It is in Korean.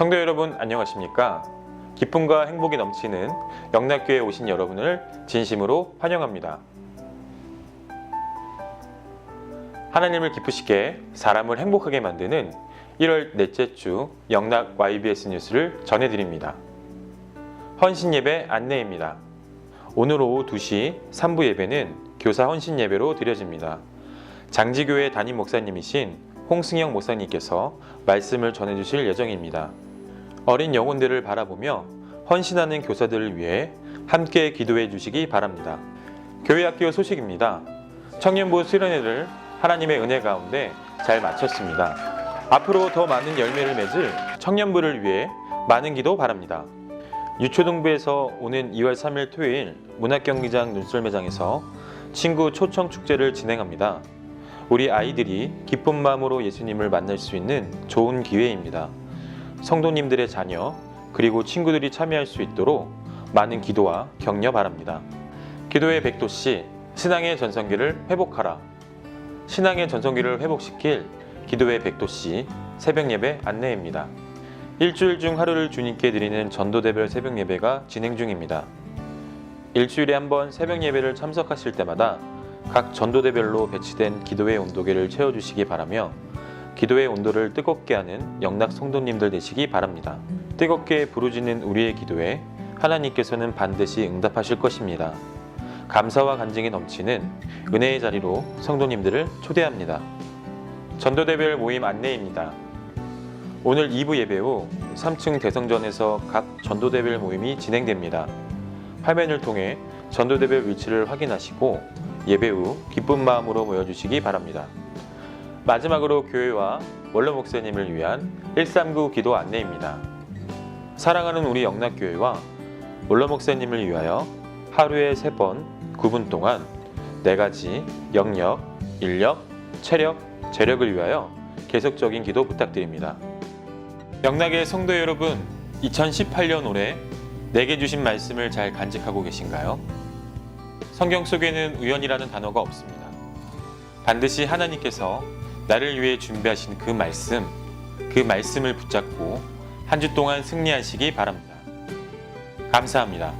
성도 여러분 안녕하십니까? 기쁨과 행복이 넘치는 영락교회에 오신 여러분을 진심으로 환영합니다. 하나님을 기쁘시게 사람을 행복하게 만드는 1월 넷째 주 영락 YBS 뉴스를 전해드립니다. 헌신 예배 안내입니다. 오늘 오후 2시 3부 예배는 교사 헌신 예배로 드려집니다. 장지교회 담임 목사님이신 홍승영 목사님께서 말씀을 전해주실 예정입니다. 어린 영혼들을 바라보며 헌신하는 교사들을 위해 함께 기도해 주시기 바랍니다. 교회 학교 소식입니다. 청년부 수련회를 하나님의 은혜 가운데 잘 마쳤습니다. 앞으로 더 많은 열매를 맺을 청년부를 위해 많은 기도 바랍니다. 유초등부에서 오는 2월 3일 토요일 문학경기장 눈썰매장에서 친구 초청 축제를 진행합니다. 우리 아이들이 기쁜 마음으로 예수님을 만날 수 있는 좋은 기회입니다. 성도님들의 자녀 그리고 친구들이 참여할 수 있도록 많은 기도와 격려 바랍니다. 기도의 백도씨 신앙의 전성기를 회복하라. 신앙의 전성기를 회복시킬 기도의 백도씨 새벽 예배 안내입니다. 일주일 중 하루를 주님께 드리는 전도대별 새벽 예배가 진행 중입니다. 일주일에 한 번 새벽 예배를 참석하실 때마다 각 전도대별로 배치된 기도의 온도계를 채워주시기 바라며 기도의 온도를 뜨겁게 하는 영락 성도님들 되시기 바랍니다. 뜨겁게 부르짖는 우리의 기도에 하나님께서는 반드시 응답하실 것입니다. 감사와 간증이 넘치는 은혜의 자리로 성도님들을 초대합니다. 전도대별 모임 안내입니다. 오늘 2부 예배 후 3층 대성전에서 각 전도대별 모임이 진행됩니다. 화면을 통해 전도대별 위치를 확인하시고 예배 후 기쁜 마음으로 모여주시기 바랍니다. 마지막으로 교회와 원로 목사님을 위한 139 기도 안내입니다. 사랑하는 우리 영락교회와 원로 목사님을 위하여 하루에 3번 9분 동안 네 가지 영역, 인력, 체력, 재력을 위하여 계속적인 기도 부탁드립니다. 영락의 성도 여러분, 2018년 올해 내게 주신 말씀을 잘 간직하고 계신가요? 성경 속에는 우연이라는 단어가 없습니다. 반드시 하나님께서 나를 위해 준비하신 그 말씀, 그 말씀을 붙잡고 한 주 동안 승리하시기 바랍니다. 감사합니다.